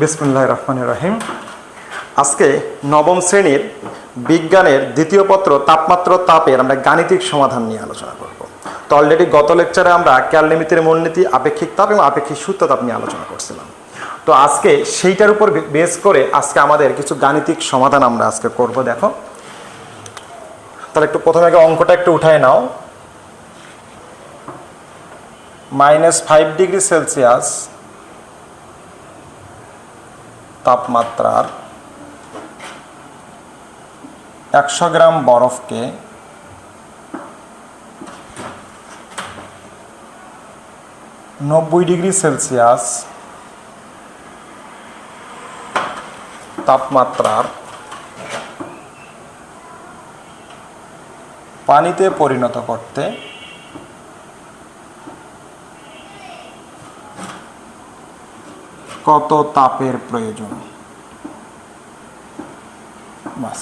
বিসমুল্লাহ রহমান রহিম। আজকে নবম শ্রেণির বিজ্ঞানের দ্বিতীয় পত্র তাপমাত্রা তাপের আমরা গাণিতিক সমাধান নিয়ে আলোচনা করব। তো অলরেডি গত লেকচারে আমরা ক্যালনিমিতির মূলনীতি, আপেক্ষিক তাপ এবং আপেক্ষিক সূত্র তাপ নিয়ে আলোচনা করছিলাম। তো আজকে সেইটার উপর বেস করে আজকে আমাদের কিছু গাণিতিক সমাধান আমরা আজকে করব, দেখো। তাহলে একটু প্রথমে আগে অঙ্কটা একটু উঠায় নাও। মাইনাস ফাইভ ডিগ্রি সেলসিয়াস তাপমাত্রার একশো গ্রাম বরফকে নব্বই ডিগ্রি সেলসিয়াস তাপমাত্রার পানিতে পরিণত করতে কত তাপের প্রয়োজন? বাস।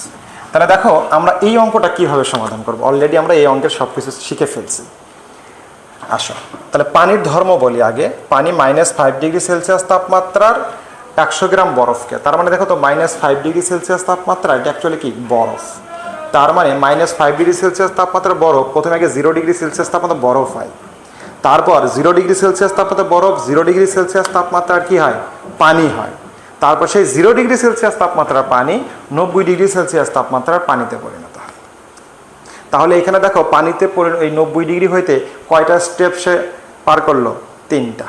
তাহলে দেখো, আমরা এই অঙ্কটা কীভাবে সমাধান করব? অলরেডি আমরা এই অঙ্কের সব কিছু শিখে ফেলছি। আসো। তাহলে পানির ধর্ম বলি আগে। পানি মাইনাস ফাইভ ডিগ্রি সেলসিয়াস তাপমাত্রার একশো গ্রাম বরফকে। তার মানে দেখো তো মাইনাস ফাইভ ডিগ্রি সেলসিয়াস তাপমাত্রা, এটা অ্যাকচুয়ালি কি? বরফ। তার মানে মাইনাস ফাইভ ডিগ্রি সেলসিয়াস তাপমাত্রার বরফ, প্রথমে আগে জিরো ডিগ্রি সেলসিয়াস তাপমাত্রা বরফ হয়। তারপর জিরো ডিগ্রি সেলসিয়াস তাপমাত্রা বরফ জিরো ডিগ্রি সেলসিয়াস তাপমাত্রার কি হয়? পানি হয়। তারপর সেই জিরো ডিগ্রি সেলসিয়াস তাপমাত্রার পানি নব্বই ডিগ্রি সেলসিয়াস তাপমাত্রার পানিতে পরিণত হয়। তাহলে এখানে দেখো পানিতে এই নব্বই ডিগ্রি হইতে কয়টা স্টেপ সে পার করল? তিনটা।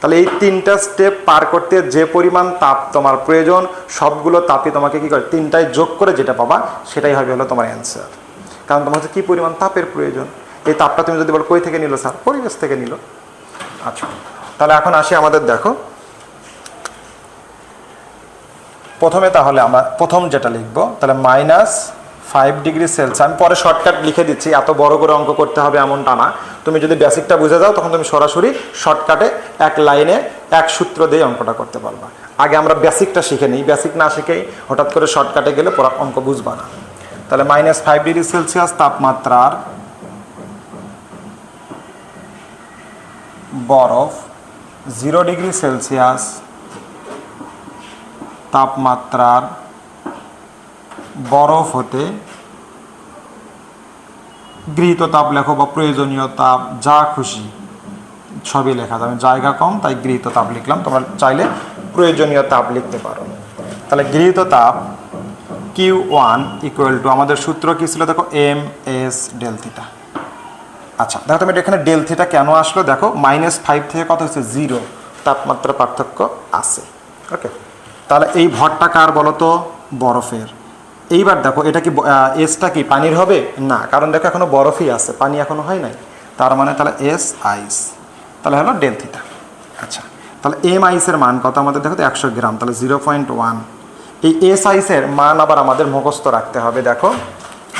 তাহলে এই তিনটা স্টেপ পার করতে যে পরিমাণ তাপ তোমার প্রয়োজন, সবগুলো তাপই তোমাকে কি করে? তিনটায় যোগ করে যেটা পাবা, সেটাই হবে হলো তোমার অ্যান্সার কারণ তোমার হচ্ছে কী পরিমাণ তাপের প্রয়োজন? এই তাপটা তুমি যদি বলো, কই থেকে নিল স্যার? পরিবেশ থেকে নিল। আচ্ছা। তাহলে এখন আসি আমাদের দেখো প্রথমে তাহলে আমরা প্রথম যেটা লিখব, তাহলে মাইনাস ফাইভ ডিগ্রি সেলসিয়াস আমি পরে শর্টকাট লিখে দিচ্ছি, এত বড় করে অঙ্ক করতে হবে এমনটা না। তুমি যদি বেসিকটা বুঝে যাও, তখন তুমি সরাসরি শর্টকাটে এক লাইনে এক সূত্র দিয়ে অঙ্কটা করতে পারবা। আগে আমরা বেসিকটা শিখে নিই। বেসিক না শিখেই হঠাৎ করে শর্টকাটে গেলে পড়া অঙ্ক বুঝবা না। তাহলে মাইনাস ফাইভ ডিগ্রি সেলসিয়াস তাপমাত্রার বরফ জিরো ডিগ্রি সেলসিয়াস তাপমাত্রার বরফ হতে গৃহীত তাপ লেখো বা প্রয়োজনীয় তাপ, যা খুশি সবই লেখা। যাবে জায়গা কম, তাই গৃহীত তাপ লিখলাম। তোমরা চাইলে প্রয়োজনীয় তাপ লিখতে পারো। তাহলে গৃহীত তাপ কিউ ওয়ান ইকুয়াল টু আমাদের সূত্র কী ছিল? দেখো এম এস ডেল থিটা আচ্ছা দেখো তুমি এখানে ডেল থিটা কেন আসলো? দেখো মাইনাস ফাইভ থেকে কত হচ্ছে জিরো তাপমাত্রা পার্থক্য আছে। ওকে তাহলে এই ভরটা কার বলো তো বরফের। এইবার দেখো, এটা কি এসটা কি পানির হবে? না, কারণ দেখো এখনও বরফই আছে, পানি এখনও হয় নাই। তার মানে তাহলে এস আইস তাহলে হলো ডেল থিটা আচ্ছা তাহলে এম আইসের মান কত? আমাদের দেখো তো একশো গ্রাম, তাহলে জিরো পয়েন্ট ওয়ান এই এস আইসের মান আবার আমাদের মুখস্থ রাখতে হবে, দেখো।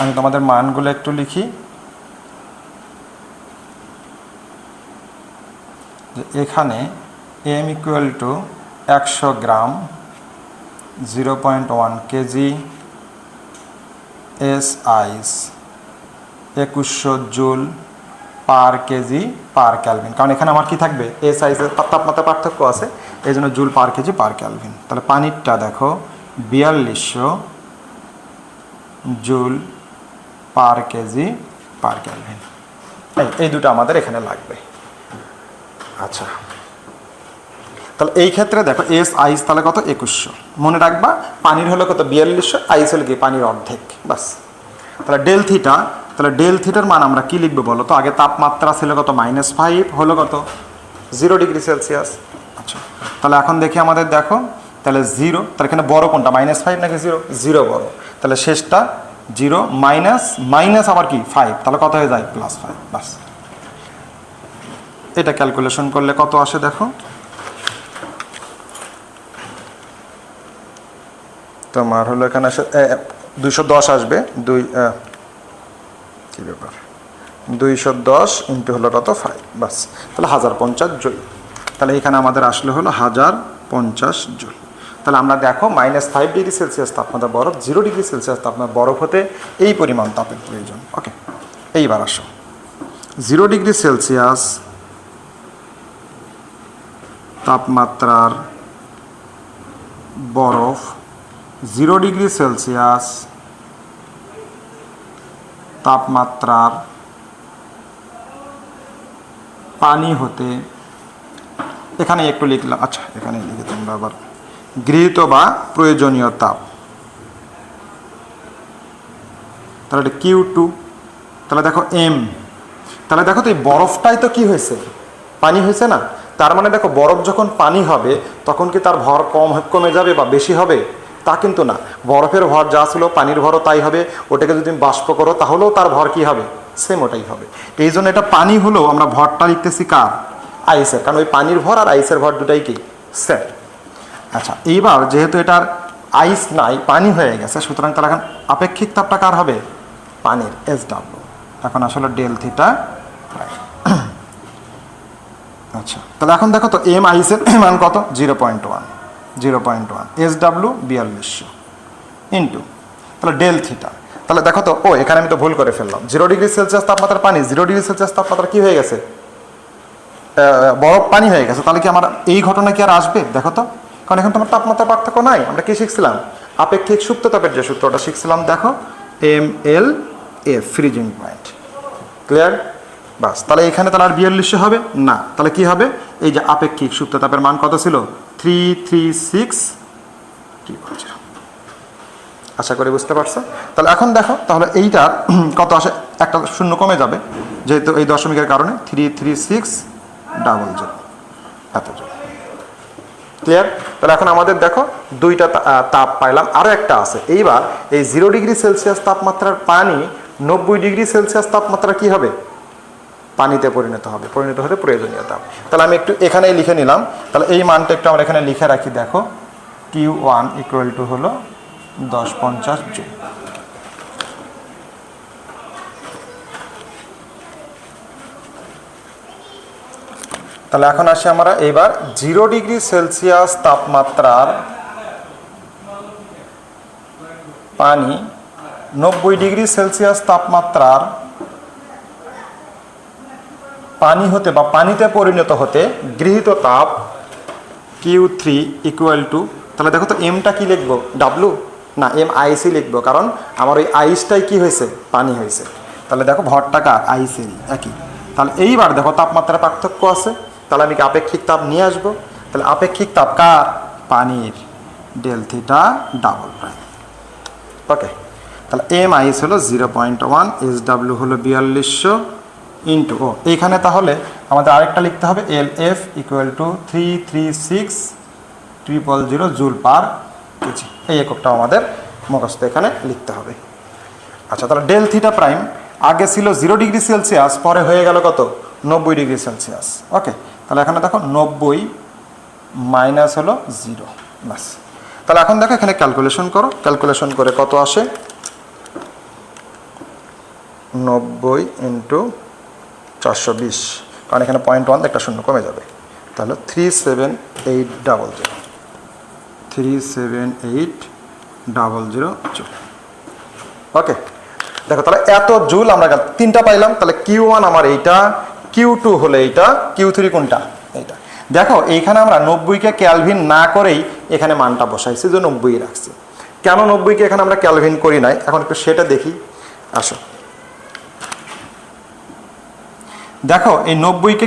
আমি তোমাদের মানগুলো একটু লিখি। এখানে এম ইকুয়াল টু একশো gram zero point one KG S ice একুশশো joule per KG per kelvin কারণ এখানে আমার কি থাকবে? এস আইসের তাপমাত্রা পার্থক্য আছে, এই জন্য joule per KG per kelvin তাহলে পানিরটা দেখো, বিয়াল্লিশশো joule per KG per kelvin এই দুটো আমাদের এখানে লাগবে। আচ্ছা। তাহলে এই ক্ষেত্রে দেখো এস আইস তাহলে কত? একুশশো। মনে রাখবা, পানির হলো কত? বিয়াল্লিশশো। আইস হলো কি পানির অর্ধেক বাস তাহলে ডেল থিটা, তাহলে ডেল থিটার মান আমরা কী লিখব বলো তো? আগে তাপমাত্রা ছিল কত? মাইনাস ফাইভ, হলো কত? Zero degree Celsius. আচ্ছা তাহলে এখন দেখি আমাদের দেখো, তাহলে জিরো, তাহলে এখানে বড় কোনটা? মাইনাস ফাইভ নাকি জিরো? জিরো বড়। তাহলে শেষটা জিরো, মাইনাস মাইনাস আবার কি? ফাইভ। তাহলে কত হয়ে যায়? প্লাস ফাইভ বাস এটা ক্যালকুলেশন করলে কত আসে দেখো? তোমার হলো এখানে আসে দুইশো দশ আসবে, দুই কি ব্যাপার? দুইশো দশ ইন্টু হলো কত ফাইভ বাস। তাহলে হাজার পঞ্চাশ জুল। তাহলে এখানে আমাদের আসলে হলো হাজার পঞ্চাশ জুল। তাহলে আমরা দেখো মাইনাস ফাইভ ডিগ্রি সেলসিয়াস তাপমাত্রা বরফ জিরো ডিগ্রি সেলসিয়াস তাপমাত্রা বরফ হতে এই পরিমাণ তাপের প্রয়োজন। ওকে এইবার আসো। জিরো ডিগ্রি সেলসিয়াস তাপমাত্রার বরফ জিরো ডিগ্রি সেলসিয়াস তাপমাত্রার পানি হতে এখানে একটু লিখলাম আচ্ছা এখানে লিখে তোমরা আবার গৃহীত বা প্রয়োজনীয় তাপ। তাহলে এটা কিউ টু তাহলে দেখো এম তাহলে দেখো তো এই বরফটাই তো কি হয়েছে? পানি হয়েছে না? তার মানে দেখো বরফ যখন পানি হবে, তখন কি তার ভর কম কমে যাবে বা বেশি হবে? তা কিন্তু না। বরফের ভর যা ছিল পানির ভরও তাই হবে। ওটাকে যদি তুমি বাষ্প করো, তাহলেও তার ভর কি হবে? সেম ওটাই হবে। এই জন্য এটা পানি হলেও আমরা ভরটা লিখতেছি কার? আইসের কারণ ওই পানির ভর আর আইসের ভর দুটাই কি? সেম আচ্ছা এইবার যেহেতু এটার আইস নাই, পানি হয়ে গেছে, সুতরাং তাহলে এখন আপেক্ষিক তাপটা কার হবে? পানির এস ডাব্লু এখন আসলে ডেল থিটা আচ্ছা তাহলে এখন দেখো তো এম আইসের মান কত? Zero point one zero point one. S W বিয়াল্লিশশো ইন্টু। তাহলে ডেল থিটা। তাহলে দেখো তো, ও, এখানে আমি তো ভুল করে ফেললাম। জিরো ডিগ্রি সেলসিয়াস তাপমাত্রা পানি, জিরো ডিগ্রি সেলসিয়াস তাপমাত্রা কি হয়ে গেছে? বরফ পানি হয়ে গেছে। তাহলে কি আমার এই ঘটনা কি আর আসবে? দেখো তো। কারণ এখন তোমার তাপমাত্রা পার্থক্য নাই। আমরা কি শিখছিলাম? আপেক্ষিক সুপ্ত তাপের যে সূত্রটা শিখছিলাম, দেখো। M L F freezing point. Clear? বাস। তাহলে এখানে তাহলে আর বিয়াল্লিশশো হবে? না। তাহলে কি হবে? এই যে আপেক্ষিক সুপ্ত তাপের মান কত ছিল? থ্রি থ্রি সিক্স আশা করি বুঝতে পারছ? তাহলে এখন দেখো, তাহলে এইটা কত আসে? একটা শূন্য কমে যাবে, যেহেতু এই দশমিকের কারণে three three six double zero এত ক্লিয়ার তাহলে এখন আমাদের দেখো, দুইটা তাপ পাইলাম আরও একটা আছে। এইবার এই জিরো ডিগ্রি সেলসিয়াস তাপমাত্রার পানি নব্বই ডিগ্রি সেলসিয়াস তাপমাত্রা কি হবে? পানিতে পরিণত হবে, পরিণত হতে প্রয়োজনীয়তা তাহলে আমি একটু এখানেই লিখে নিলাম। তাহলে এই মানটা একটু আমরা এখানে লিখে রাখি, দেখো কিউ ওয়ান ইকুয়াল টু হলো দশ পঞ্চাশ জুল তাহলে এখন আসি আমরা এবার জিরো ডিগ্রি সেলসিয়াস তাপমাত্রার পানি, নব্বই ডিগ্রি সেলসিয়াস তাপমাত্রার পানি হতে বা পানিতে পরিণত হতে গৃহীত তাপ কিউ থ্রি ইকুয়াল টু তাহলে দেখো তো এমটা কি লিখব? ডাব্লু না এম আইসি লিখব, কারণ আমার ওই আইসটাই কি হয়েছে? পানি হয়েছে। তাহলে দেখো ভরটা কার? আইসেরই একই। তাহলে এইবার দেখো তাপমাত্রার পার্থক্য আছে। তাহলে আমি কি আপেক্ষিক তাপ নিয়ে আসব? তাহলে আপেক্ষিক তাপ কার? পানির। Del theta double prime okay তাহলে এম আইস হলো zero point one S W হলো বিয়াল্লিশশো ইন্টু ও, এইখানে তাহলে আমাদের আরেকটা লিখতে হবে L F equal to three three six triple zero joule per KG এই এককটাও আমাদের মুখস্থ এখানে লিখতে হবে। আচ্ছা তাহলে ডেল থিটা প্রাইম আগে ছিল জিরো ডিগ্রি সেলসিয়াস পরে হয়ে গেল কত? নব্বই ডিগ্রি সেলসিয়াস ওকে তাহলে এখানে দেখো নব্বই মাইনাস হলো জিরো ব্যাস। তাহলে এখন দেখো এখানে ক্যালকুলেশন করো ক্যালকুলেশন করে কত আসে? নব্বই ইন্টু চারশো বিশ। কারণ এখানে পয়েন্ট ওয়ান একটা শূন্য কমে যাবে। তাহলে three seven eight double zero three seven eight double zero joule okay দেখো, তাহলে এত জুল আমরা তিনটা পাইলাম। তাহলে কিউ ওয়ান আমার এইটা কিউ টু হলে এইটা কিউ থ্রি কোনটা? এইটা। দেখো, এইখানে আমরা নব্বইকে ক্যালভিন না করেই এখানে মানটা বসাইছি যে নব্বই রাখছি। কেন নব্বইকে এখানে আমরা ক্যালভিন করি নাই? এখন একটু সেটা দেখি। আসো। দেখো, এই নব্বইকে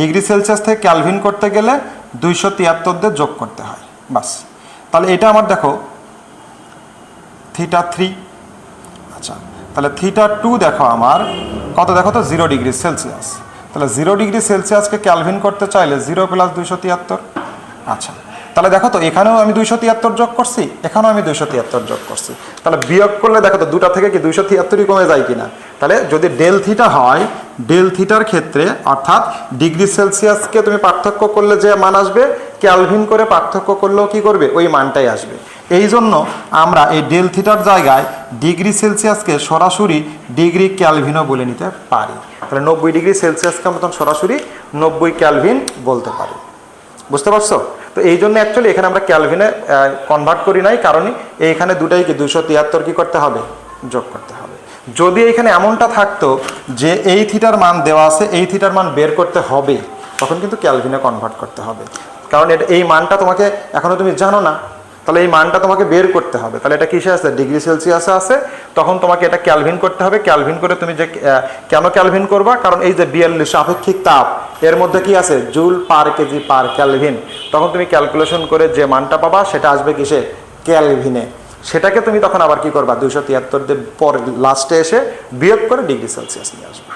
ডিগ্রি সেলসিয়াস থেকে ক্যালভিন করতে গেলে দুইশো তিয়াত্তর দিয়ে যোগ করতে হয়, বাস। তাহলে এটা আমার দেখো, থিটা থ্রি আচ্ছা তাহলে থিটা টু দেখো আমার, কত দেখো তো? Zero degree Celsius. তাহলে জিরো ডিগ্রি সেলসিয়াসকে ক্যালভিন করতে চাইলে জিরো প্লাস দুইশো তিয়াত্তর আচ্ছা তাহলে দেখো তো, এখানেও আমি দুইশো তিয়াত্তর যোগ করছি, এখানেও আমি দুইশো তিয়াত্তর যোগ করছি। তাহলে বিয়োগ করলে দেখো তো, দুটা থেকে কি দুইশো তিয়াত্তরই কমে যায় কিনা? তাহলে যদি ডেল থিটা হয় ডেল থিটার ক্ষেত্রে, অর্থাৎ ডিগ্রি সেলসিয়াসকে তুমি পার্থক্য করলে যে মান আসবে ক্যালভিন করে পার্থক্য করলেও কি করবে? ওই মানটাই আসবে। এই জন্য আমরা এই ডেল থিটার জায়গায় ডিগ্রি সেলসিয়াসকে সরাসরি ডিগ্রি ক্যালভিনও বলে নিতে পারি। তাহলে নব্বই ডিগ্রি সেলসিয়াসকে আমরা তখন সরাসরি নব্বই ক্যালভিন বলতে পারি। বুঝতে পারছ? তো এই জন্য অ্যাকচুয়ালি এখানে আমরা ক্যালভিনে কনভার্ট করি নাই কারণই এইখানে দুটাই কি দুশো তিয়াত্তর কি করতে হবে? যোগ করতে হবে। যদি এখানে এমনটা থাকতো যে এই থিটার মান দেওয়া আছে, এই থিটার মান বের করতে হবে, তখন কিন্তু ক্যালভিনে কনভার্ট করতে হবে। কারণ এটা, এই মানটা তোমাকে, এখনও তুমি জানো না, তাহলে এই মানটা তোমাকে বের করতে হবে। তাহলে এটা কিসে আছে? ডিগ্রি সেলসিয়াসে আছে। তখন তোমাকে এটা ক্যালভিন করতে হবে। ক্যালভিন করে তুমি যে কেন ক্যালভিন করবা? কারণ এই যে বিয়াল্লিশ আপেক্ষিক তাপ, এর মধ্যে কি আছে? Joule per KG per kelvin. তখন তুমি ক্যালকুলেশন করে যে মানটা পাবা, সেটা আসবে কিসে? ক্যালভিনে। সেটাকে তুমি তখন আবার কি করবা? দুইশো তিয়াত্তর দিয়ে পরে লাস্টে এসে বিয়োগ করে ডিগ্রি সেলসিয়াস নিয়ে আসবা।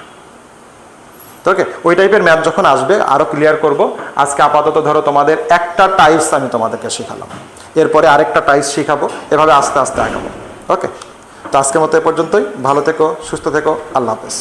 ওকে ওই টাইপের ম্যাথ যখন আসবে আরও ক্লিয়ার করব। আজকে আপাতত ধরো তোমাদের একটা টাইপস আমি তোমাদেরকে শেখালাম। এরপরে আরেকটা টাইপস শেখাবো, এভাবে আস্তে আস্তে আগাবো। ওকে তো আজকের মতো এ পর্যন্তই। ভালো থেকো, সুস্থ থেকো, আল্লাহ হাফেজ।